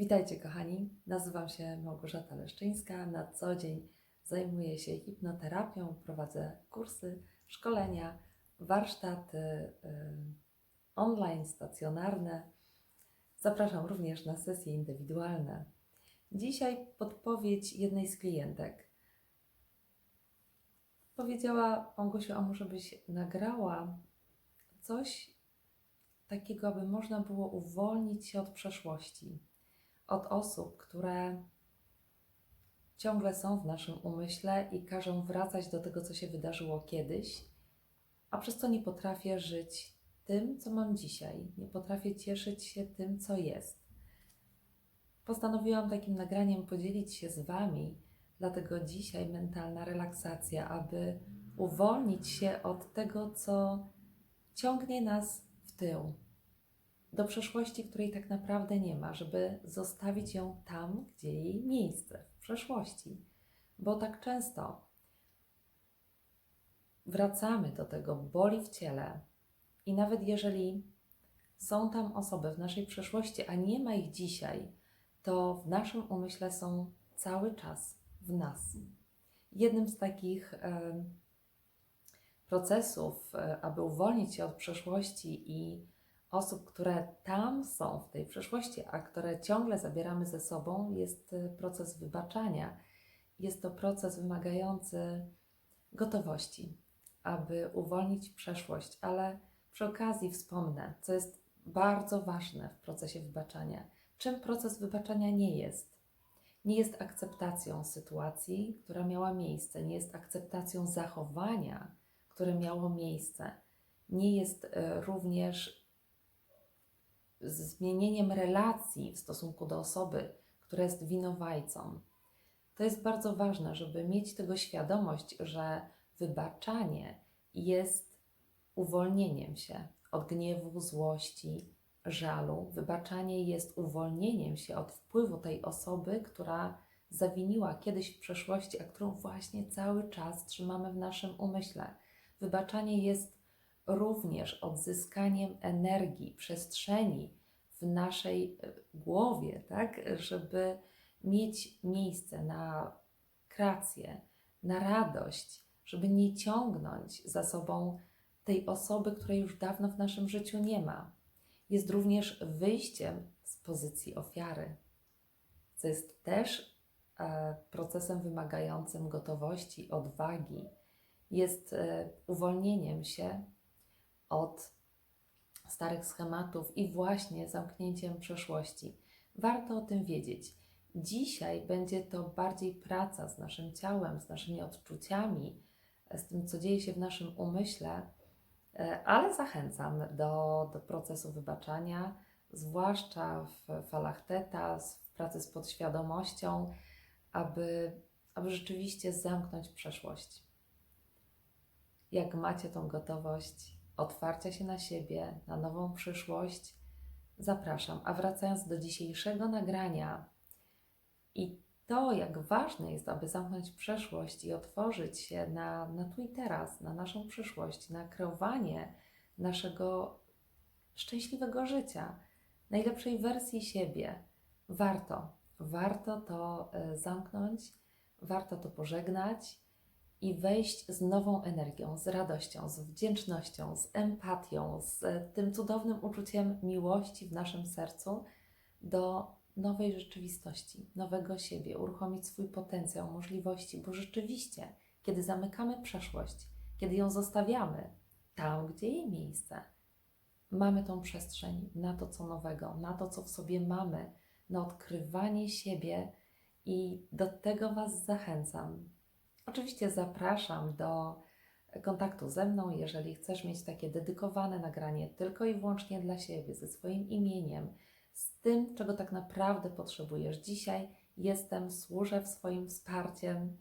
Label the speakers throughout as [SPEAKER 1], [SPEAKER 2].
[SPEAKER 1] Witajcie kochani, nazywam się Małgorzata Leszczyńska. Na co dzień zajmuję się hipnoterapią, prowadzę kursy, szkolenia, warsztaty y, online, stacjonarne. Zapraszam również na sesje indywidualne. Dzisiaj podpowiedź jednej z klientek. Powiedziała Małgosiu, a może byś nagrała coś takiego, aby można było uwolnić się od przeszłości od osób, które ciągle są w naszym umyśle i każą wracać do tego, co się wydarzyło kiedyś, a przez co nie potrafię żyć tym, co mam dzisiaj. Nie potrafię cieszyć się tym, co jest. Postanowiłam takim nagraniem podzielić się z Wami, dlatego dzisiaj mentalna relaksacja, aby uwolnić się od tego, co ciągnie nas w tył, do przeszłości, której tak naprawdę nie ma, żeby zostawić ją tam, gdzie jej miejsce w przeszłości. Bo tak często wracamy do tego, boli w ciele, i nawet jeżeli są tam osoby w naszej przeszłości, a nie ma ich dzisiaj, to w naszym umyśle są cały czas w nas. Jednym z takich procesów, e, aby uwolnić się od przeszłości i osób, które tam są w tej przeszłości, a które ciągle zabieramy ze sobą, jest y, proces wybaczania. Jest to proces wymagający gotowości, aby uwolnić przeszłość, ale przy okazji wspomnę, co jest bardzo ważne w procesie wybaczania. Czym proces wybaczania nie jest? Nie jest akceptacją sytuacji, która miała miejsce, nie jest akceptacją zachowania, które miało miejsce, nie jest y, również zmienieniem relacji w stosunku do osoby, która jest winowajcą. To jest bardzo ważne, żeby mieć tego świadomość, że wybaczanie jest uwolnieniem się od gniewu, złości, żalu. Wybaczanie jest uwolnieniem się od wpływu tej osoby, która zawiniła kiedyś w przeszłości, a którą właśnie cały czas trzymamy w naszym umyśle. Wybaczanie jest również odzyskaniem energii, przestrzeni w naszej e, głowie, tak, żeby mieć miejsce na kreację, na radość, żeby nie ciągnąć za sobą tej osoby, której już dawno w naszym życiu nie ma. Jest również wyjściem z pozycji ofiary, co jest też e, procesem wymagającym gotowości, odwagi, jest e, uwolnieniem się od starych schematów i właśnie zamknięciem przeszłości. Warto o tym wiedzieć. Dzisiaj będzie to bardziej praca z naszym ciałem, z naszymi odczuciami, z tym, co dzieje się w naszym umyśle, e, ale zachęcam do, do procesu wybaczania, zwłaszcza w falach teta, w pracy z podświadomością, aby, aby rzeczywiście zamknąć przeszłość. Jak macie tą gotowość, otwarcia się na siebie, na nową przyszłość, zapraszam. A wracając do dzisiejszego nagrania i to, jak ważne jest, aby zamknąć przeszłość i otworzyć się na, na tu i teraz, na naszą przyszłość, na kreowanie naszego szczęśliwego życia, najlepszej wersji siebie. Warto, warto to e, zamknąć, warto to pożegnać i wejść z nową energią, z radością, z wdzięcznością, z empatią, z tym cudownym uczuciem miłości w naszym sercu do nowej rzeczywistości, nowego siebie, uruchomić swój potencjał, możliwości, bo rzeczywiście, kiedy zamykamy przeszłość, kiedy ją zostawiamy tam, gdzie jej miejsce, mamy tą przestrzeń na to, co nowego, na to, co w sobie mamy, na odkrywanie siebie i do tego Was zachęcam. Oczywiście zapraszam do kontaktu ze mną, jeżeli chcesz mieć takie dedykowane nagranie tylko i wyłącznie dla siebie, ze swoim imieniem, z tym, czego tak naprawdę potrzebujesz. Dzisiaj jestem, służę swoim wsparciem.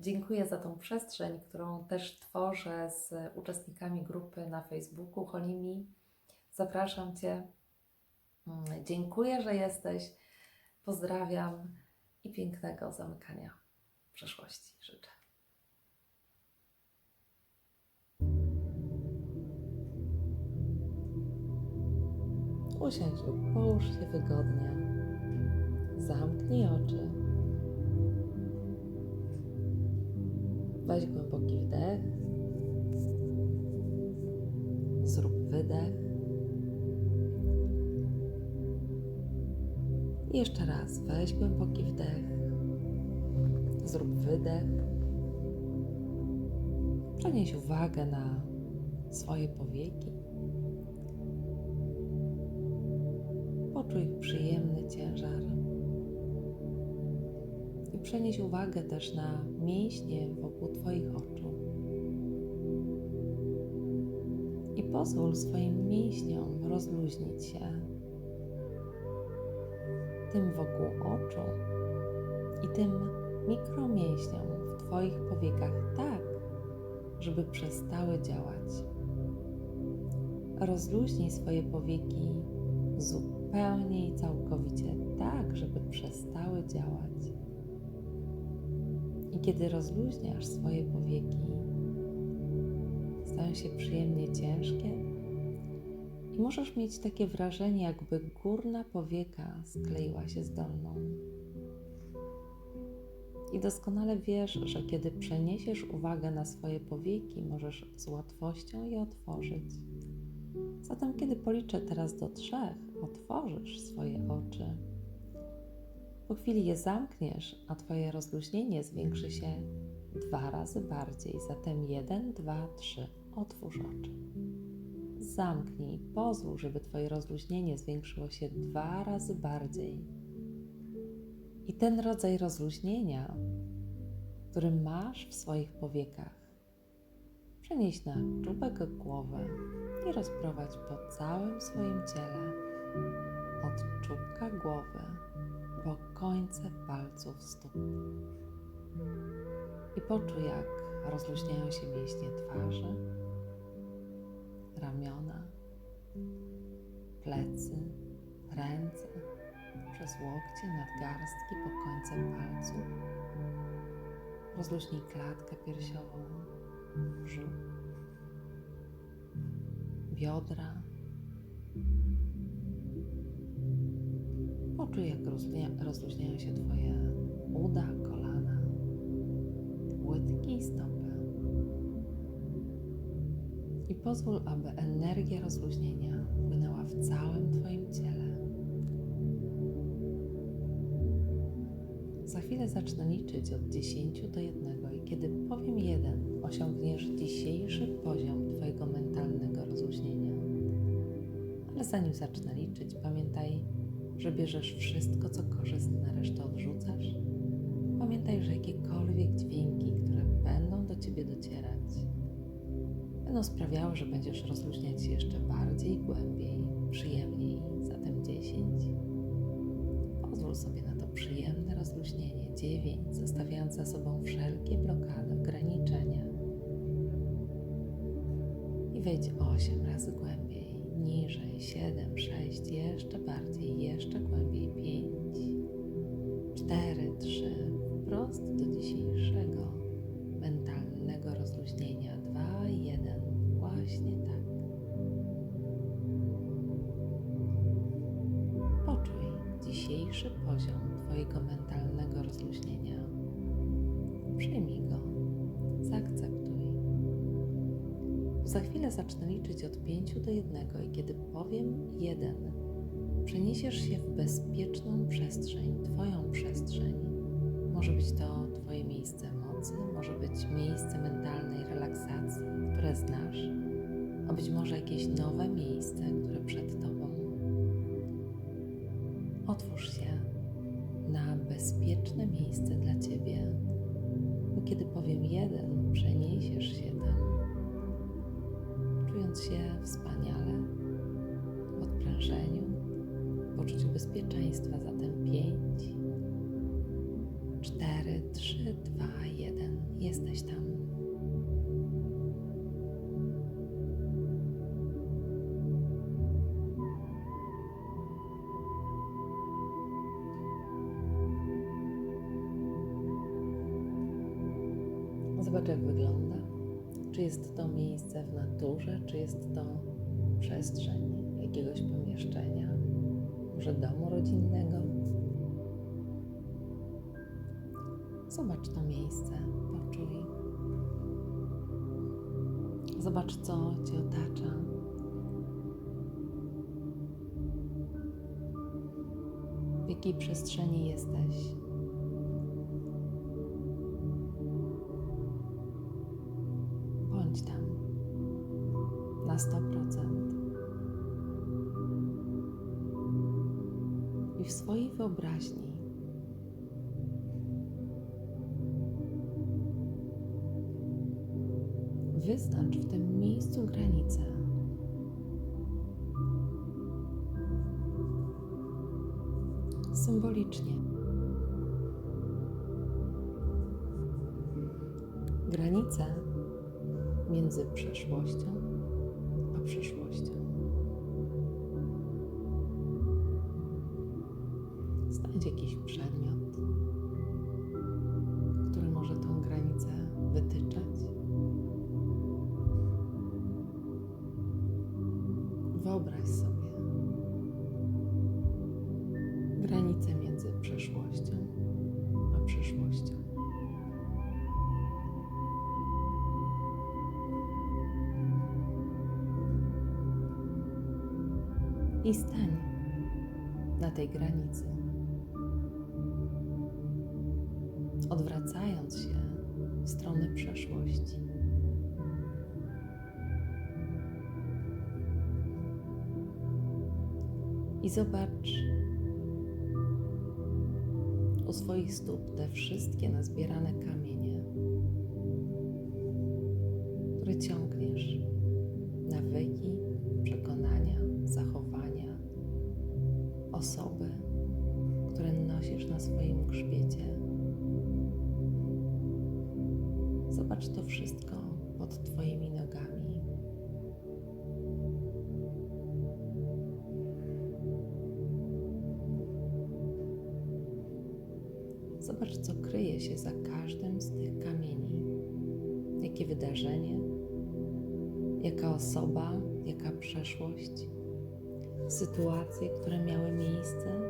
[SPEAKER 1] Dziękuję za tą przestrzeń, którą też tworzę z uczestnikami grupy na Facebooku Holimi. Zapraszam Cię. Mm, dziękuję, że jesteś. Pozdrawiam i pięknego zamykania przeszłości życzę. Usiądź lub połóż się wygodnie. Zamknij oczy. Weź głęboki wdech. Zrób wydech. I jeszcze raz weź głęboki wdech. Zrób wydech. Przenieś uwagę na swoje powieki. Poczuj przyjemny ciężar. I przenieś uwagę też na mięśnie wokół Twoich oczu. I pozwól swoim mięśniom rozluźnić się. Tym wokół oczu i tym mikromięśniom w Twoich powiekach tak, żeby przestały działać. Rozluźnij swoje powieki zupełnie i całkowicie tak, żeby przestały działać. I kiedy rozluźniasz swoje powieki, stają się przyjemnie ciężkie i możesz mieć takie wrażenie, jakby górna powieka skleiła się z dolną. I doskonale wiesz, że kiedy przeniesiesz uwagę na swoje powieki, możesz z łatwością je otworzyć. Zatem, kiedy policzę teraz do trzech, otworzysz swoje oczy. Po chwili je zamkniesz, a Twoje rozluźnienie zwiększy się dwa razy bardziej. Zatem jeden, dwa, trzy. Otwórz oczy. Zamknij, pozwól, żeby Twoje rozluźnienie zwiększyło się dwa razy bardziej. I ten rodzaj rozluźnienia, który masz w swoich powiekach, przenieś na czubek głowy i rozprowadź po całym swoim ciele, od czubka głowy po końce palców stóp. I poczuj, jak rozluźniają się mięśnie twarzy, ramiona, plecy, ręce, przez łokcie, nadgarstki po końce palców. Rozluźnij klatkę piersiową, brzuch, biodra. Poczuj, jak rozluźnia, rozluźniają się Twoje uda, kolana, łydki i stopy. I pozwól, aby energia rozluźnienia płynęła w całym Twoim ciele. Chwilę zacznę liczyć od 10 do 1 i kiedy powiem 1, osiągniesz dzisiejszy poziom Twojego mentalnego rozluźnienia. Ale zanim zacznę liczyć, pamiętaj, że bierzesz wszystko, co korzystne, resztę odrzucasz. Pamiętaj, że jakiekolwiek dźwięki, które będą do Ciebie docierać, będą sprawiały, że będziesz rozluźniać się jeszcze bardziej, głębiej, przyjemniej. Zatem 10. Pozwól sobie na przyjemne rozluźnienie. 9. Zostawiając za sobą wszelkie blokady, ograniczenia. I wejdź 8 razy głębiej, niżej, 7, 6, jeszcze bardziej, jeszcze głębiej, 5, 4, 3, wprost do dzisiejszego dzisiejszy poziom Twojego mentalnego rozluźnienia. Przyjmij go, zaakceptuj. Za chwilę zacznę liczyć od 5 do 1 i kiedy powiem 1, przeniesiesz się w bezpieczną przestrzeń, Twoją przestrzeń. Może być to Twoje miejsce mocy, może być miejsce mentalnej relaksacji, które znasz, a być może jakieś nowe miejsce, które przed Tobą. Otwórz się na bezpieczne miejsce dla Ciebie, bo kiedy powiem jeden, przeniesiesz się tam, czując się wspaniale, w odprężeniu, w poczuciu bezpieczeństwa. Zatem pięć, cztery, trzy, dwa, jeden. Jesteś tam. Zobacz, jak wygląda. Czy jest to miejsce w naturze, czy jest to przestrzeń jakiegoś pomieszczenia, może domu rodzinnego. Zobacz to miejsce, poczuj. Zobacz, co Cię otacza. W jakiej przestrzeni jesteś. Wyobraźni wyznacz w tym miejscu granicę. Symbolicznie. Granicę między przeszłością a przyszłością. Znajdź jakiś przedmiot, który może tą granicę wytyczać. Wyobraź sobie granicę między przeszłością a przyszłością. I stań na tej granicy, odwracając się w stronę przeszłości. I zobacz u swoich stóp te wszystkie nazbierane kamienie, które ciągniesz, pod Twoimi nogami. Zobacz, co kryje się za każdym z tych kamieni. Jakie wydarzenie, jaka osoba, jaka przeszłość, sytuacje, które miały miejsce.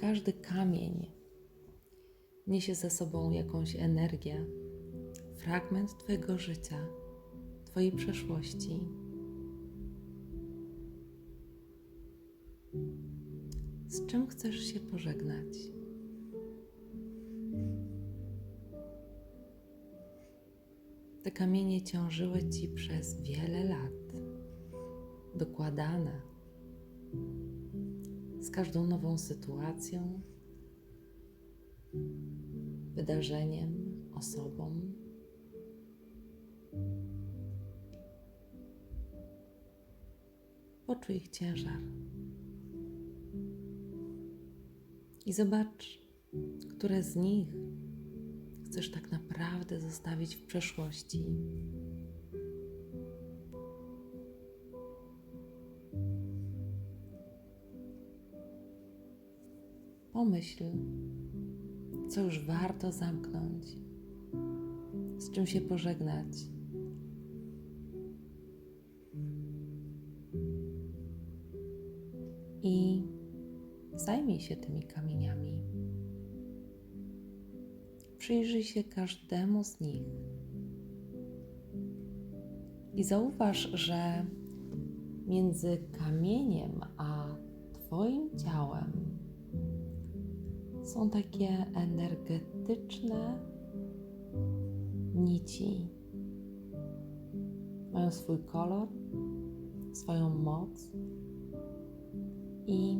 [SPEAKER 1] Każdy kamień niesie ze sobą jakąś energię, fragment Twojego życia, Twojej przeszłości. Z czym chcesz się pożegnać? Te kamienie ciążyły Ci przez wiele lat, dokładane każdą nową sytuacją, wydarzeniem, osobą. Poczuj ich ciężar i zobacz, które z nich chcesz tak naprawdę zostawić w przeszłości. Pomyśl, co już warto zamknąć, z czym się pożegnać. I zajmij się tymi kamieniami. Przyjrzyj się każdemu z nich i zauważ, że między kamieniem a Twoim ciałem są takie energetyczne nici. Mają swój kolor, swoją moc i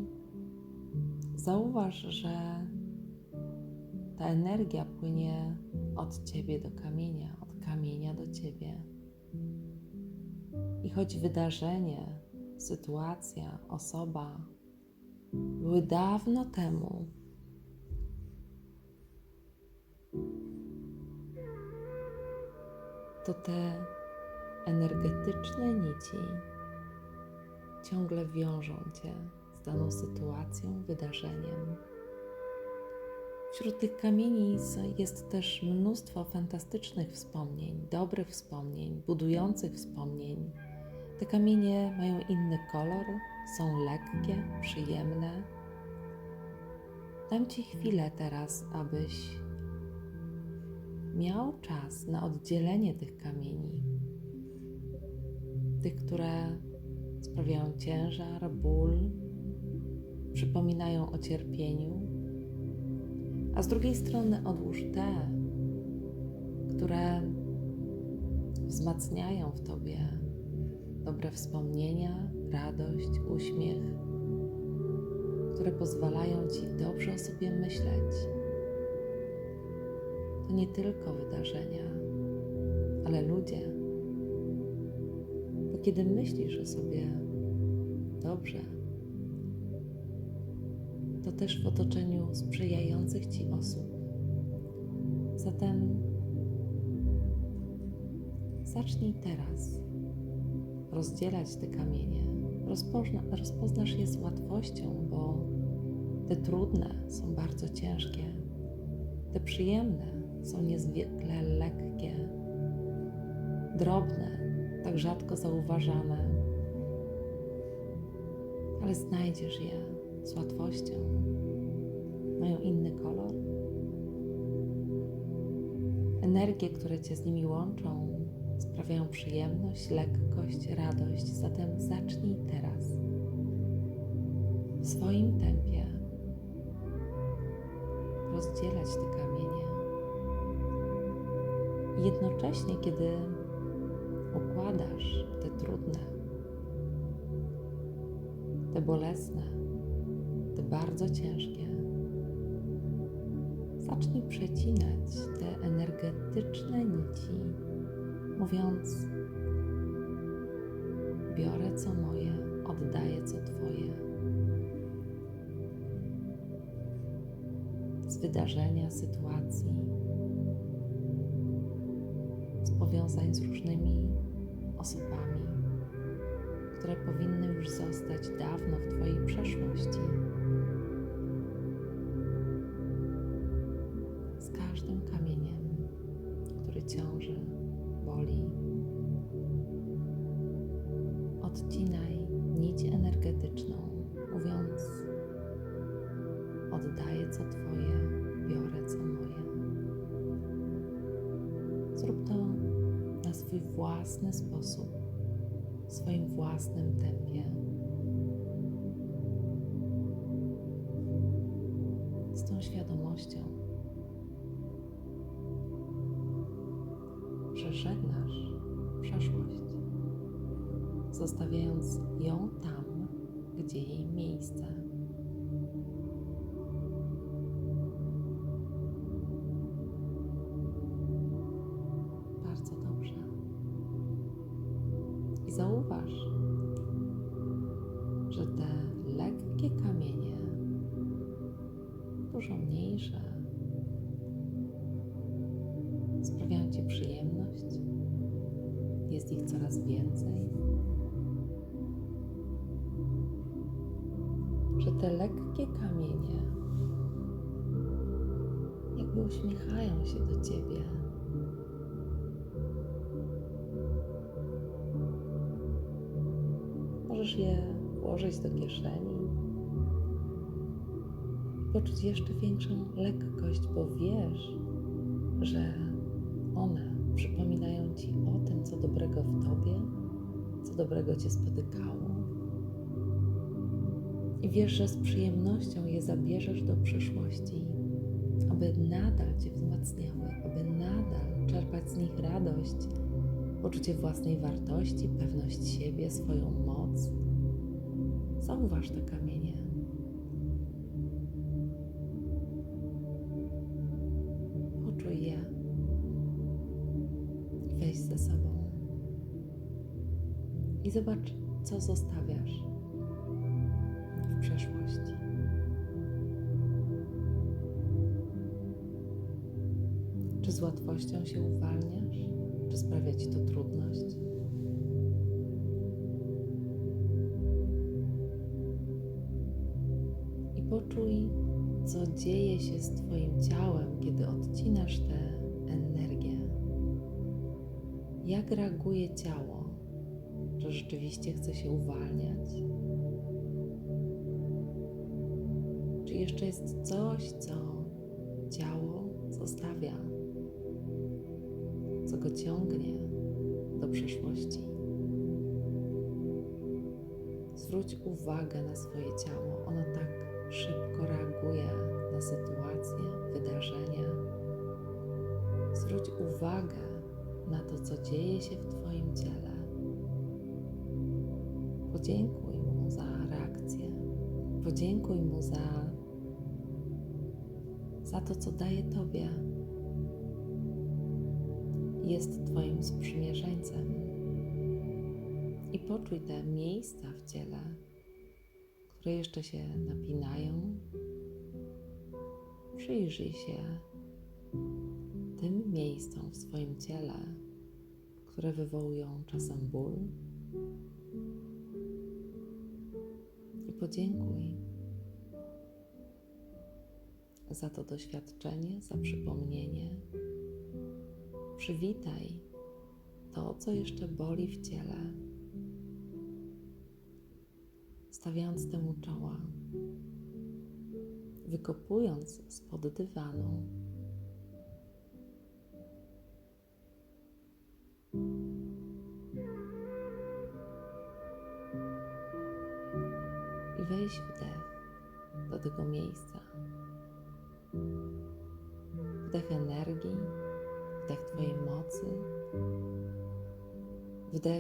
[SPEAKER 1] zauważ, że ta energia płynie od ciebie do kamienia, od kamienia do ciebie. I choć wydarzenie, sytuacja, osoba były dawno temu, to te energetyczne nici ciągle wiążą Cię z daną sytuacją, wydarzeniem. Wśród tych kamieni jest też mnóstwo fantastycznych wspomnień, dobrych wspomnień, budujących wspomnień. Te kamienie mają inny kolor, są lekkie, przyjemne. Dam Ci chwilę teraz, abyś miał czas na oddzielenie tych kamieni. Tych, które sprawiają ciężar, ból, przypominają o cierpieniu, a z drugiej strony odłóż te, które wzmacniają w Tobie dobre wspomnienia, radość, uśmiech, które pozwalają Ci dobrze o sobie myśleć. To nie tylko wydarzenia, ale ludzie. Bo kiedy myślisz o sobie dobrze, to też w otoczeniu sprzyjających Ci osób. Zatem zacznij teraz rozdzielać te kamienie. Rozpozna, rozpoznasz je z łatwością, bo te trudne są bardzo ciężkie, te przyjemne są niezwykle lekkie, drobne, tak rzadko zauważane, ale znajdziesz je z łatwością. Mają inny kolor. Energie, które Cię z nimi łączą, sprawiają przyjemność, lekkość, radość. Zatem zacznij teraz w swoim tempie rozdzielać te kamienie. I jednocześnie, kiedy układasz te trudne, te bolesne, te bardzo ciężkie, zacznij przecinać te energetyczne nici, mówiąc: Biorę co moje, oddaję co Twoje. Z wydarzenia, sytuacji, powiązań z różnymi osobami, które powinny już zostać dawno w Twojej przeszłości. Z każdym kamieniem, który ciąży, zostawiając ją tam, gdzie jej miejsce. Możesz je włożyć do kieszeni, poczuć jeszcze większą lekkość, bo wiesz, że one przypominają Ci o tym, co dobrego w Tobie, co dobrego Cię spotykało. I wiesz, że z przyjemnością je zabierzesz do przyszłości, aby nadal Cię wzmacniały, aby nadal czerpać z nich radość, poczucie własnej wartości, pewność siebie, swoją moc. Zauważ te kamienie. Poczuj je. Weź ze sobą. I zobacz, co zostawiasz w przeszłości. Czy z łatwością się uwalniasz? Czy sprawia ci to trudność? I poczuj, co dzieje się z Twoim ciałem, kiedy odcinasz tę energię. Jak reaguje ciało? Czy rzeczywiście chce się uwalniać? Czy jeszcze jest coś, co ciało zostawia? Co go ciągnie do przeszłości? Zwróć uwagę na swoje ciało. Ono tak szybko reaguje na sytuacje, wydarzenia. Zwróć uwagę na to, co dzieje się w Twoim ciele. Podziękuj mu za reakcję. Podziękuj mu za, za to, co daje Tobie. Jest Twoim sprzymierzeńcem. I poczuj te miejsca w ciele, które jeszcze się napinają. Przyjrzyj się tym miejscom w swoim ciele, które wywołują czasem ból. I podziękuj za to doświadczenie, za przypomnienie. Przywitaj to, co jeszcze boli w ciele, stawiając temu czoła, wykopując spod dywanu. I weź wdech do tego miejsca.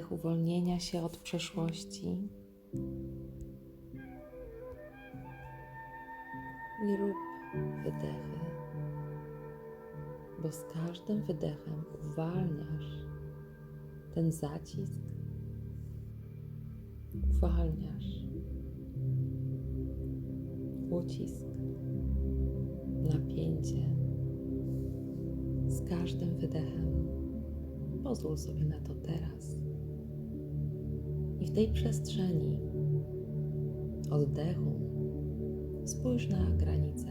[SPEAKER 1] Wdech uwolnienia się od przeszłości. I rób wydechy, bo z każdym wydechem uwalniasz ten zacisk, uwalniasz ucisk, napięcie. Z każdym wydechem pozwól sobie na to teraz. W tej przestrzeni. Oddechu. Spójrz na granicę.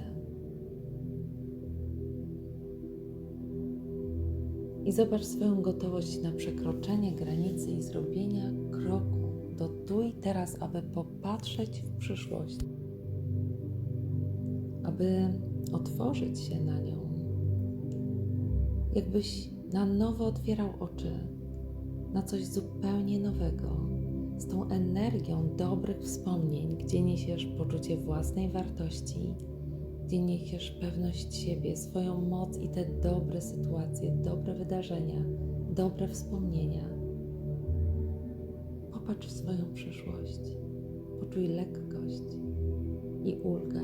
[SPEAKER 1] I zobacz swoją gotowość na przekroczenie granicy i zrobienia kroku do tu i teraz, aby popatrzeć w przyszłość, aby otworzyć się na nią, jakbyś na nowo otwierał oczy na coś zupełnie nowego, z tą energią dobrych wspomnień, gdzie niesiesz poczucie własnej wartości, gdzie niesiesz pewność siebie, swoją moc i te dobre sytuacje, dobre wydarzenia, dobre wspomnienia. Popatrz w swoją przyszłość, poczuj lekkość i ulgę,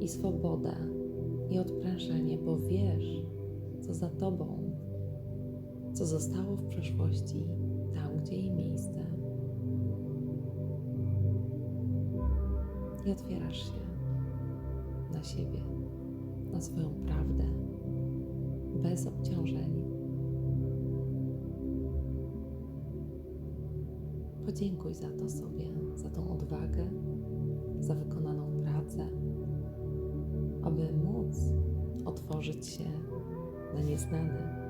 [SPEAKER 1] i swobodę, i odprężenie, bo wiesz, co za tobą, co zostało w przeszłości, tam, gdzie jej miejsce. I otwierasz się na siebie, na swoją prawdę, bez obciążeń. Podziękuj za to sobie, za tą odwagę, za wykonaną pracę, aby móc otworzyć się na nieznane.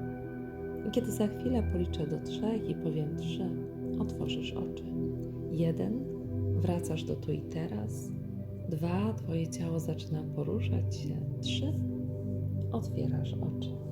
[SPEAKER 1] I kiedy za chwilę policzę do trzech i powiem trzy, otworzysz oczy. Jeden, wracasz do tu i teraz. Dwa, twoje ciało zaczyna poruszać się. Trzy, otwierasz oczy.